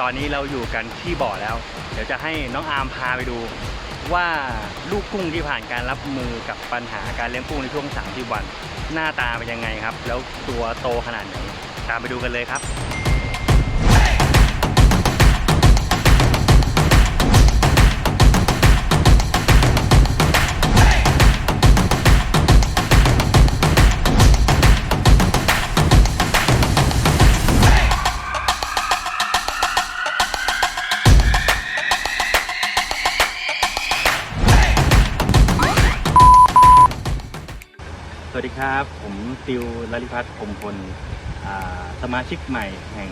ตอนนี้เราอยู่กันที่บ่อแล้ว เดี๋ยวจะให้น้องอาร์มพาไปดู ว่าลูกกุ้งที่ผ่านการรับมือกับปัญหาการเลี้ยงกุ้งในช่วง 30 วัน หน้าตาเป็นยังไงครับ แล้วตัวโตขนาดไหนตามไปดูกันเลยครับ ติวลลิพัฒน์พรหมพลสมาชิกใหม่แห่ง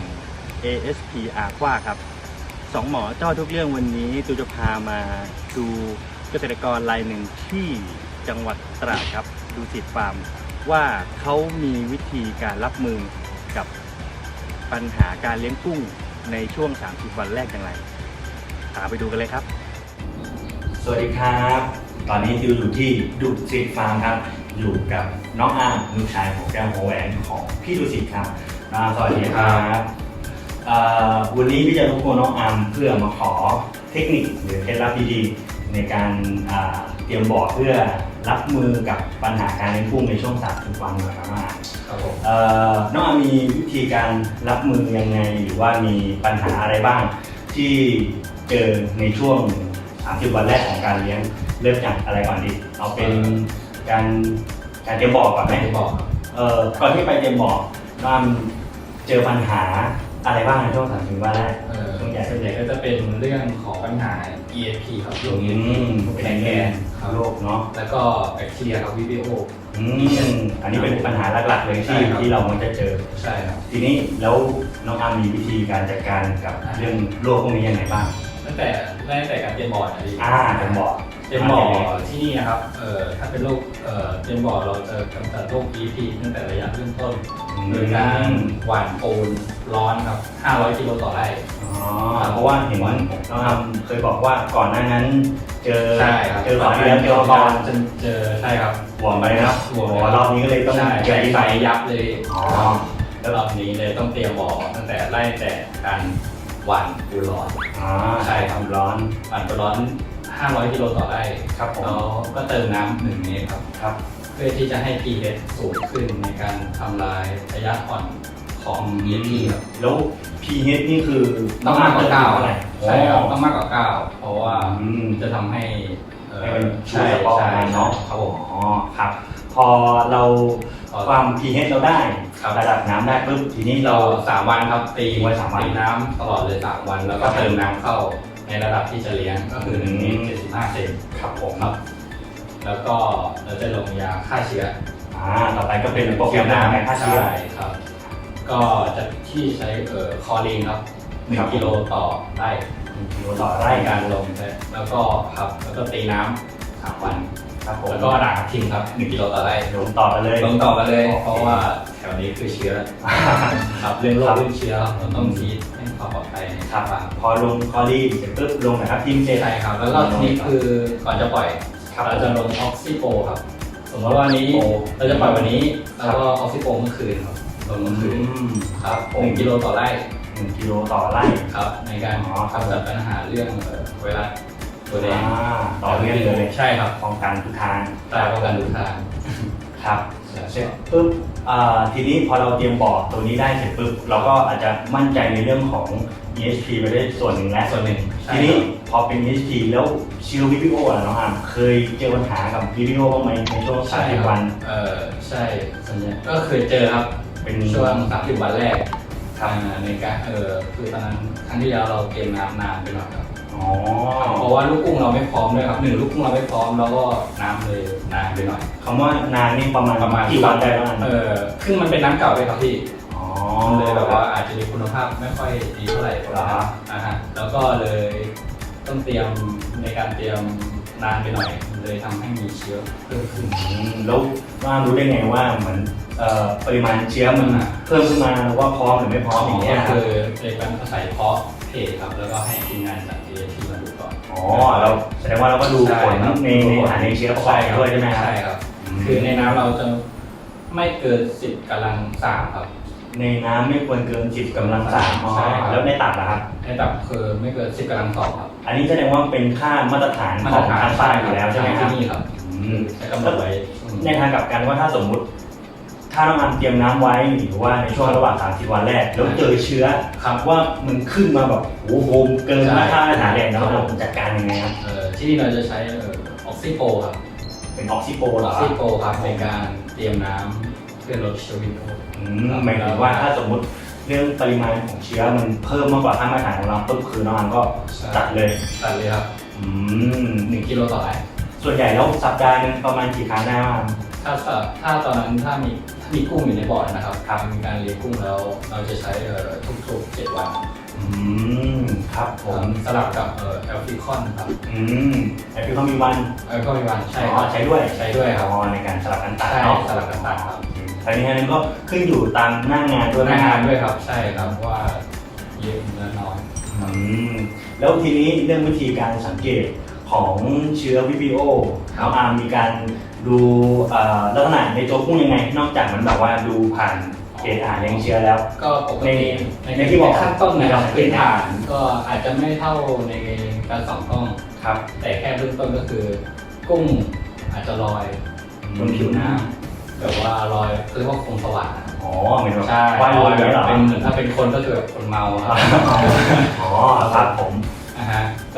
ASP Aqua ครับสองหมอเจ้าทุกเรื่องวันนี้ตูจะพามาดูเกษตรกรรายหนึ่งที่จังหวัดตราดครับ ดูสิทฟาร์มว่าเขามีวิธีการรับมือกับปัญหาการเลี้ยงกุ้งในช่วง 30 วันแรกอย่างไรตามไปดูกันเลยครับ สวัสดีครับ ตอนนี้ติวอยู่ที่ดุสิตฟาร์มครับ อยู่กับน้องอาร์มลูกชายของแก้วหัวแหวนของพี่ดุสิตครับน้องอาร์มสวัสดีครับเอ่อวันนี้พี่จะรบกวนน้องอาร์มเพื่อมาขอเทคนิคหรือเคล็ดลับดีๆในการอ่าเตรียมบ่อเพื่อรับมือกับปัญหาการเลี้ยงกุ้งในช่วง30วันนะครับน้องอาร์มครับผมเอ่อน้องอาร์มมีวิธีการรับมือยังไง หรือว่ามีปัญหาอะไรบ้าง ที่เจอในช่วง 30 วันแรกของการเลี้ยงเริ่มจากอะไรก่อนดี เอาเป็น การการเตรียมบ่อก่อนไหมไม่ได้บอกครับเอ่อก่อนที่ไปเตรียมบ่อน้องอาร์มเจอปัญหาอะไรบ้างในช่วง30วันแรก เอ่อส่วนใหญ่ส่วนใหญ่ก็จะเป็นเรื่องของปัญหา EAP ครับโรคอื EAP มเป็เป็นนแกแกนนครับโรคเนาะแล้วก็แบคทีเรียครับ VBO อืมอันนี้เป็นปัญหาหลักๆเลยใช่ที่ครับที่เรามักจะเจอ ใช่ครับ ทีนี้แล้วน้องอาร์มมีวิธีการจัดการกับเรื่องโรคพวกนี้ยังไงบ้าง ตั้งแต่ตั้งแต่การเตรียมบอร์ดนะพี่อ่าเตรียมบ่อเต รียมบอร์ดที่นี่นะครับเอ่อถ้าเป็นโรคเอ่อเตรียมบอร์ดเราจะกำจัดโรค EAP ตั้งแต่ระยะเริ่มต้นโดยการหว่านปูนร้อนครับ 500กิโลต่อไร่ อ๋อเพราะว่าเห็นว่าน้องอาร์มเคยบอกว่าก่อนหน้านั้น เจอใช่ครับเจอของที่แล้วเจอก่อนจะเจอใช่ครับหวงไปนะครับห่วงโอ้รอบนี้ก็เลยต้องใช่เจอที่ไฟไปยับเลยอ๋อแล้วรอบนี้เลยต้องเตรียมบ่อตั้งแต่ไล่แต่การหว่านปูนร้อนอ๋อใช่ครับร้อนหว่านปูนร้อน 500กิโลต่อไร่ครับผมแล้วก็เติมน้ำหนึ่งเมตรครับครับ เพื่อที่จะให้ pH สูงขึ้นในการทำลายระยะอ่อนของ EAP ครับ แล้ว pH นี่คือต้องมากกว่าเก้าเท่าไหร่ใช่ครับอ๋ต้อองมากกว่าเก้าเพราะว่าอืมจะทำให้เอ่อให้มันชูใช่สปอร์ใช่มาเนาะครับผมอ๋อครับ พอเราพอความ pH เราได้ครับระดับน้ำได้ปุ๊บทีนี้เราเราสามวันครับตีไว้สามวันตีน้ำตลอดเลยสามวันแล้วก็เติมน้ำเข้า ในระดับที่จะเลี้ยงก็คือหนึ่งเมตรเจ็ดสิบห้าเซนครับผมครับ แล้วก็เราจะลงยาฆ่าเชื้ออ่าต่อไปก็เป็นโปรแกรมน้ำในฆ่าเชื้อ ใช่ครับ ก็จะที่ใช้เอ่อคอลีนครับหนึ่ครังบกิโลต่อไร่หนึ่งกิโลต่อไร่ไร่การลงใช่แล้วก็ครับแล้วก็ตีน้ำสามวันครับผมแล้วก็ด่างทิ้งครับหนึ่งกิโลต่อไร่ลงต่อไปเลยลงต่อกันเลยโอเคเพราะว่าแถวนี้คือเชื้อครับเรื่องโรคเรื่องเชื้อเราต้องทีให้ ความปลอดภัยในคครัรับบางพอลงคอรี่เสร็จปุ๊บลงนะครับทีมเจ ใช่ครับ แล้วก็ทีนี้คือก่อนจะปล่อยครับเราจะลงออกซิโปครับ สมมติว่าวันนี้โอ้เราจะปล่อยวันนี้ ครัแล้บ วก็ออกซิโปเมื่อคืนครับลงเมื่อคืนอืมครับหนึ่งกิโลต่อไร่หนึ่งกิโลต่อไร่ ครับ ในการอ๋อครับ กำจัดปัญหาเรื่องเอ่อไวรัสตัวแดงอ่าต่อเนื่องเลยใช่ครับป้องกันทุกทางตายป้องกันทุกทางครับ ใช่เสร็จปุ๊บอ่า ทีนี้พอเราเตรียมบอร์ดตัวนี้ได้เสร็จปุ๊บเราก็อาจจะมั่นใจในเรื่องของ ESP ไปได้ส่วนหนึ่งแล้วส่วนหนึ่งใช่ทีนี้ครับพอเป็น ESP แล้วเชื้อ VPO อะน้องอามเคยเจอปัญหากับ VPO บ้างไหมในช่วงใช่30ควัรับนเออใช่ส่วนใหญ่ก็เคยเจอครับเป็นช่วงสามสิบวันแรกครับอ่าในการเออคือตอนนั้นครั้งที่แล้วเราเกมน้ำนานไปหน่อยครับ อ๋อเพราะว่าลูกกุ้งเราไม่พร้อมด้วยครับหนึ่งลูกกุ้งเราไม่พร้อมแล้วก็น้ำเลยนานไปหน่อย คำว่านานนี่ประมาณประมาณกี่วันได้ประมาณเออซึ่งมันเป็นน้ำเก่าด้วยครับพี่อ๋อมันเลยแบบว่าอาจจะมีคุณภาพไม่ค่อยดีเท่าไหร่ประมาณนั้นอ่าฮะแล้วก็เลยต้องเตรียมในการเตรียมนานไปหน่อยเลยทำให้มีเชื้อเพิ่มขึ้น อืมแล้วว่ารู้ได้ไงว่าเหมือนเอ่อปริมาณเชื้อมันเพิ่มขึ้นมาว่าพร้อมหรือไม่พร้อมอย่างเงี้ยก็ครับคือเป็นการอาศัยเพาะ เพจครับ แล้วก็ให้ทีมงานจากเอทีมาดูก่อน อ๋อเราแสดงว่าเราก็ดูผลในในอาหารในเชื้อประกอบด้วยใช่ไหมครับ ใช่ครับ คือในน้ำเราจะไม่เกิน10กำลังสามครับในในน้ำไม่ควรเกิน10กำลังสามอ๋อใช่ครับ แล้วในตับนะครับ ในตับคือไม่เกินสิบกำลังสองครับอันนี้แสดงว่าเป็นค่ามาตรฐานของทางใต้อยู่แล้วใช่ไหมครับที่นี่ครับอืมใช้กำหนดไว้อืมในทางกลับกันว่าถ้าสมมุติ ถ้าน้องอันเตรียมน้ำไว้หรือว่าในช่วงระหว่าง30วันแรก แล้วเจอเชื้อครับว่ามันขึ้นมาแบบโอ้โหเกินใช่มาตรฐานแรงแล้วเราจัดการยังไงครับเอ่อที่นี่เราจะใช้ออกซิโปครับเป็นออกซิโปอเหรออกซิโปครับในการเตรียมน้ำเพื่อลดเชื้อวิโรจน์อืมหมายถึงว่าถ้าสมมุติเรื่องปริมาณของเชื้อมันเพิ่มมากกว่าค่ามาตรฐานของเราปุ๊บคือน้องอันก็ใช่ จัดเลยตัดเลยครับอืมหนึ่งกิโลต่อไร่ส่วนใหญ่แล้วสัปดาห์หนึงประมาณกี่ครั้งได้ บ้างถ้าสถ้าตอนนั้นถ้ามีถ้ามีกุ้งอยู่ในบ่อนะครับครับมีการเลี้ยงกุ้งแล้วเราจะใช้เอ่อทุกๆเจ็ดวันอืมครับผมสลับกับเอ่อแอลฟิคอนครับอืมไอพี่เขามีวันเออก็มีวันใช่อ๋ครัอบ ใช้ด้วยใช้ด้วยครับอ๋อในการสลับกันตัดใช่เนาะสลับกันตัดครับทั้งนี้ทั้งนั้นก็ขึ้นอยู่ตามหน้างานด้วยหน้านะคงารันบด้วยครับใช่ครับว่าเยอะหรือน้อย อืมแล้วทีนี้เรื่องวิธีการสังเกตของเชื้อวิบิโอน้องอาร์มมีการ ดูเอ่อลักษณะในตัวกุ้งยังไง นอกจากมันแบบว่าดูผ่านเกณฑ์อาหารเลี้ยงเชื้อแล้ว ก็ปกติในในในที่บอกขั้นต้นนะครับในพื้นฐานก็อาจจะไม่เท่าในการส่องกล้อง ครับแต่แค่เบื้องต้นก็คือ กุ้งอาจจะลอยบนผิวน้ำแบบว่าลอยเรียกว่าคงสว่างนะครับอ๋อเหมือนแบบใช่ว่ายลลออยยแบแบบบเป็นเหมือนถ้าเป็นคนก็คือแบบคนเมาครับ อ๋อครับผมนะฮะ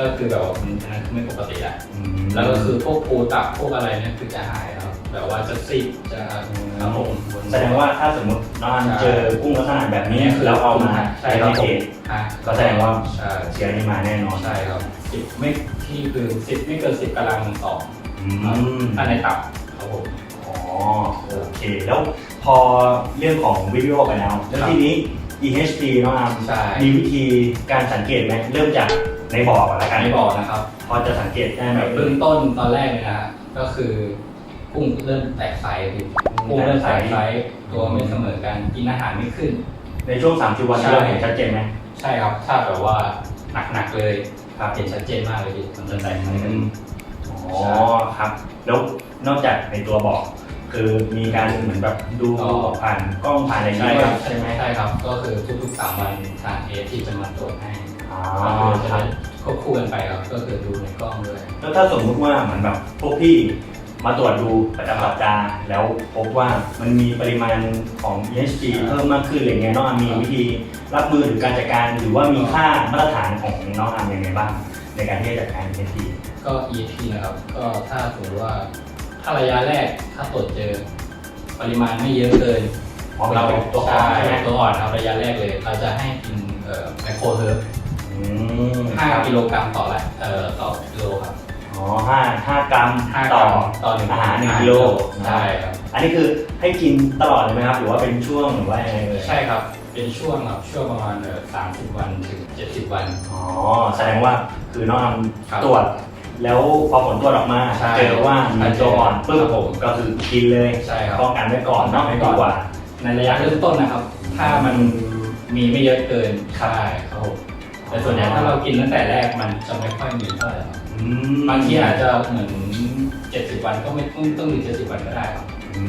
ก็คือแบบว่ามันอันนั้นคือไม่ปกติแหละอืมแล้วก็คือพวกปูตับพวกอะไรเนี่ยคือจะหายครับแบบว่าจะซีดจะครับผมบนแสดงว่าถ้าสมมติน้องอันใช่เจอกุ้งลักษณะแบบนี้นี่คือแล้วเอามาใช่ใช้ครัในบผเกมณฑ์ฮะก็แสดงว่าใช่เชื้อนี้มาแน่นอนใช่ครับสิบไม่ที่คือสิบไม่เกินสิบกำลังสองอืมถ้าในตับครับผมอ๋อโอเคแล้วพอเรื่องของวิดีโอไปแล้วแล้วครับทีนี้ EHP น้องอาร์มใช่มีวิธีการสังเกตไหมเริ่มจาก ในบ่อก่อนละกันไม่บอกนะครับ พอจะสังเกตได้ไหมแบบเบื้องต้นตอนแรกเลยนะฮะก็คือกุ้งเริ่มแตกไซส์พี่กุ้งเริ่มแตกไซส์ตัวไม่เสมอกันกินอาหารไม่ขึ้น ในช่วง30วันที่เราเห็นชัดเจนไหมใช่ครับถ้าแบบว่าหนักๆเลยครับเห็นชัดเจนมากเลยพี่มันจะแตกไซส์กันอ๋อครับแล้วนอกจากในตัวบอกคือมีการเหมือนแบบดูอ๋อผ่านกล้องผ่านอะไรอย่างใช่เงี้ยครับใช่ไหมใช่ครับ ก็คือทุกๆสามวันทางเอที่จะมาตรวจให้ อ๋อก็คือจะครับ ควบคู่กันไปครับก็คือดูในกล้องด้วย แล้วถ้าสมมุติว่าเหมือนแบบพวกพี่มาตรวจดูประจำสัปดาห์แล้วพบว่ามันมีปริมาณของ EHG เพิ่มมากขึ้นอะไรเงี้ยน้องอาร์มมีวิธีรับมือหรือการจัดการหรือว่ามีค่ามาตรฐานของน้องอาร์มยังไงบ้าง ในการที่จะจัดการ EHG ก็ EP นะครับ ก็ถ้าสมมติว่าถ้าระยะแรกถ้าตรวจเจอ ปริมาณไม่เยอะเกินอ๋อเราเป็นตัวอ่อนใช่ไหม ตัวอ่อนครับระยะแรกเลย เราจะให้กินเอ่อไมโครเฮิร์บ อืม5กิโลกรัมต่อละเอ่อต่อกิโลครับอ๋อห้าห้ากรัม5ต่อต่อหนึ่งอาหารหนึ่งกิโล ใช่ครับอันนี้คือให้กินตลอดเลยไหมครับ หรือว่าเป็นช่วงหรือว่ายังไงเลยใช่ครับเป็นช่วงครับช่วงประมาณเอ่อ30วันถึง70วัน อ๋อแสดงว่าคือน้องอาร์มครับตรวจ แล้วพอผลตรวจออกมาใช่เจอว่ามีตัวอ่อนปึ๊ครับบผม ก็คือกินเลยใช่ครับ ป้องกันไว้ก่อนเนาะป้องกันไว้ดีก่อนกว่า ในระยะเริ่มต้นนะครับ ถ้ามันมีไม่เยอะเกินครับใช่ครับผม แต่ส่วนใหญ่ถ้าเรากินตั้งแต่แรกมันจะไม่ค่อยมีเท่าไหร่ครับอืมบางทีอาจจะเหมือน70วันก็ไม่ต้องต้องถึง70วันก็ได้ครับ อื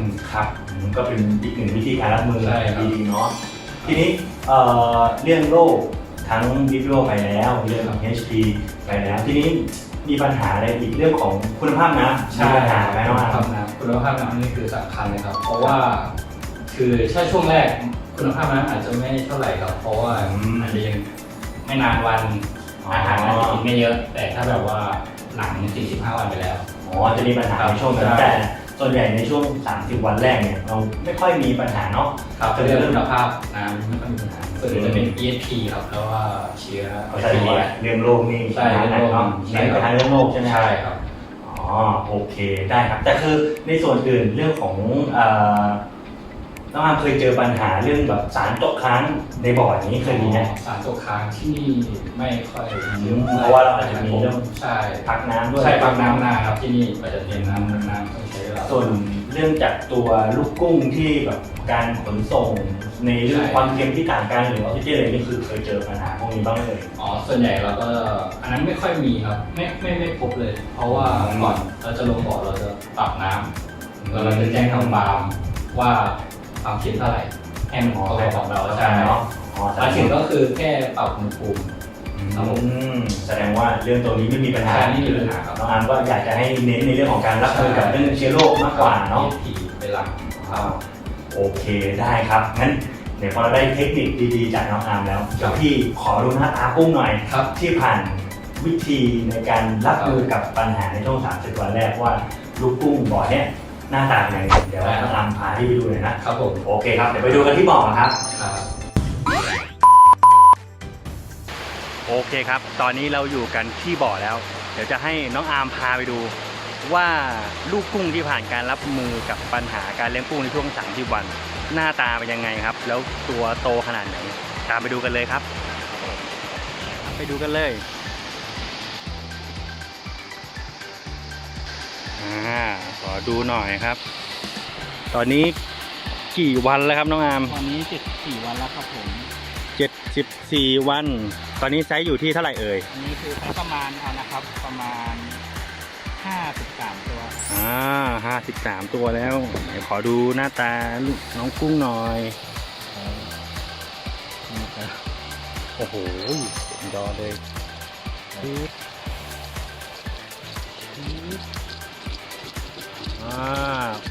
มครับอืมก็เป็นอีกหนึ่งวิธีการรับมือใช่ครับ ดีๆเนาะทีนี้เอ่อเรื่องโรคทั้งวิดีโอไปแล้วเรื่องของ HP ไปแล้วทีนี้มีปัญหาอะไรอีกเรื่องของคุณภาพน้ำมีปัญหาไหมน้องอาร์คมน้ำคุณภาพน้ำนี่คือสำคัญเลยครับ เพราะว่า คือถ้าช่วงแรกคุณภาพน้ำอาจจะไม่เท่าไหร่ครับ เพราะว่าอาจจะยัง ไม่นานวันอาหารอาจจะกินไม่เยอะ แต่ถ้าแบบว่าหลัง 45 วันไปแล้ว อ๋อจะมีปัญหาครับในช่วงนั้นใช่แต่ส่วนใหญ่ในช่วง 30 วันแรกเนี่ยเราไม่ค่อยมีปัญหาเนาะครับเรื่องคุณภาพน้ำไม่ค่อยมีปัญหาส่วนใหญ่จะเป็น ESP ครับแล้วว่าเชื้อเขาใช้ว่าเรื่องโรคนี่ใช่ปัญหาหนักเนาะใช่เน้นครัไปบทางเรื่องโรคใช่ไหมใช่ครับอ๋อโอเคได้ครับ แต่คือในส่วนอื่นเรื่องของเอ่อ น้องอามเคยเจอปัญหาเรื่องแบบสารตกค้างในบ่ออย่างนี้เคยมีไหมสารตกค้างที่นี่ไม่ค่อยอืมเพราะว่าเราอาจจะมีเรื่องใช่พักน้ำด้วยใช่ปักน้ำนาครับที่นี่ปัจจะเตรียมน้ำน้ำต้องใช้เวลา ส่วนเรื่องจากตัวลูกกุ้งที่แบบการขนส่งในเรื่องใช่ ความเค็มที่ต่างกันหรือออกซิเจนอะไรนี่คือเคยเจอปัญหาพวกนี้บ้างไหมเลยอ๋อ ส่วนใหญ่เราก็อันนั้นไม่ค่อยมีครับ ไม่ไม่ไม่พบเลย เพราะว่าอืมก่อนเราจะลงบ่อเราจะปรับน้ำแล้วเราจะแจ้งทางฟาร์มว่า ความเค็มเท่าไหร่อให้มันของให้ของเราใช่ใช่เนาะอ๋อแสดมางถึงว่าก็คือแค่ปรับอุณหภูมิครับผมอืมแสดงว่าเรื่องตัวนี้ไม่มีปัญหาใช่ไม่มีปัญหาครับน้องอาร์มก็อยากจะให้เน้นในเรื่องของการรับมือกับเรื่องเชื้อโรคมากกว่าเนาะผีเป็นหลักครับโอเคได้ครับงั้นเดี๋ยวพอเราได้เทคนิคดีๆ จากน้องอาร์มแล้วครัเดี๋ยบวพี่ขอดูหน้าตากุ้งหน่อยครับที่ผ่านวิธีในการรับมือกับปัญหาในช่วง 30 วันแรกว่าลูกกุ้งบ่อเนี่ย หน้าตาเป็นยังไงเดี๋ยวน้องอาร์มพาที่ไปดูเลยนะครับผมโอเคครับเดี๋ยวไปดูกันที่บ่อครับ ครับ โอเคครับ ตอนนี้เราอยู่กันที่บ่อแล้ว เดี๋ยวจะให้น้องอาร์มพาไปดู ว่าลูกกุ้งที่ผ่านการรับมือกับปัญหาการเลี้ยงกุ้งในช่วง30วัน หน้าตาเป็นยังไงครับ แล้วตัวโตขนาดไหน ตามไปดูกันเลยครับ ไปดูกันเลย อ่าขอดูหน่อยครับ ตอนนี้กี่วันแล้วครับน้องอาร์มตอนนี้เจ็ดสี่วันแล้วครับผม74วัน ตอนนี้ไซส์อยู่ที่เท่าไหร่เอ่ย อันนี้คือใช้ประมาณเอานะครับประมาณห้าสิบสามตัวอ่าห้าสิบสามตัวแล้วไหนขอดูหน้าตาลูกน้องกุ้งหน่อยนี่ครับโอ้โหเต็มดอเลย ปึ๊บปึ๊บ อ่า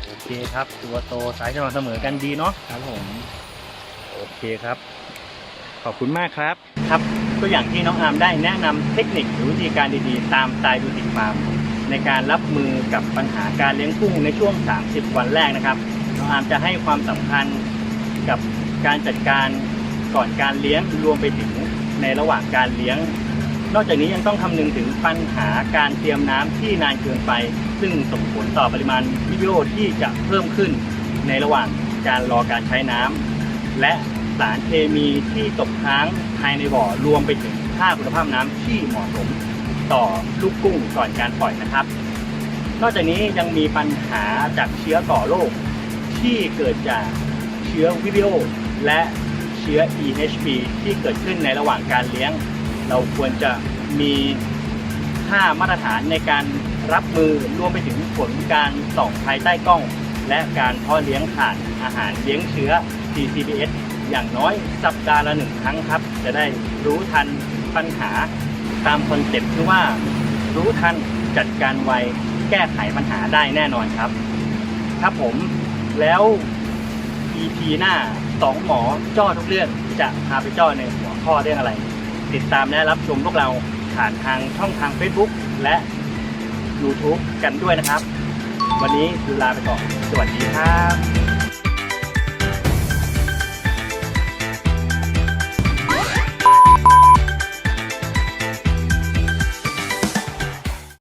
โอเคครับ ตัวโตสายสม่ำเสมอกันดีเนาะครับผมโอเคครับ ขอบคุณมากครับครับตัวอย่างที่น้องอาร์มได้แนะนำเทคนิคหรือวิธีการดีๆ ตามสไตล์ดูติฟาร์มในการรับมือกับปัญหาการเลี้ยงกุ้งในช่วง 30 วันแรกนะครับน้องอาร์มจะให้ความสำคัญกับการจัดการก่อนการเลี้ยงรวมไปถึงในระหว่างการเลี้ยง นอกจากนี้ยังต้องคำนึงถึงปัญหาการเตรียมน้ำที่นานเกินไป ซึ่งส่งผลต่อปริมาณวิดีโอที่จะเพิ่มขึ้นในระหว่างการรอการใช้น้ำและสารเคมีที่ตกค้างภายในบ่อรวมไปถึงค่าคุณภาพน้ำที่เหมาะสมต่อลูกกุ้งก่อนการปล่อยนะครับ นอกจากนี้ยังมีปัญหาจากเชื้อต่อโรคที่เกิดจากเชื้อวิบิโอและเชื้อ EHP ที่เกิดขึ้นในระหว่างการเลี้ยง เราควรจะมีค่ามาตรฐานในการ รับมือรวมไปถึงผลการส่องภายใต้กล้อง และการเพาะเลี้ยงผ่านอาหารเลี้ยงเชื้อ TCBS อย่างน้อยสัปดาห์ละหนึ่งครั้งครับ จะได้รู้ทันปัญหาตามคอนเซ็ปต์ที่ว่า รู้ทันจัดการไวแก้ไขปัญหาได้แน่นอนครับ ครับผมแล้ว EP หน้าสองหมอจ้อทุกเรื่องจะพาไปจ้อในหัวข้อเรื่องอะไร ติดตามและรับชมพวกเราผ่านทางช่องทาง Facebook และ YouTube กันด้วยนะครับ วันนี้ลาไปก่อน สวัสดีครับ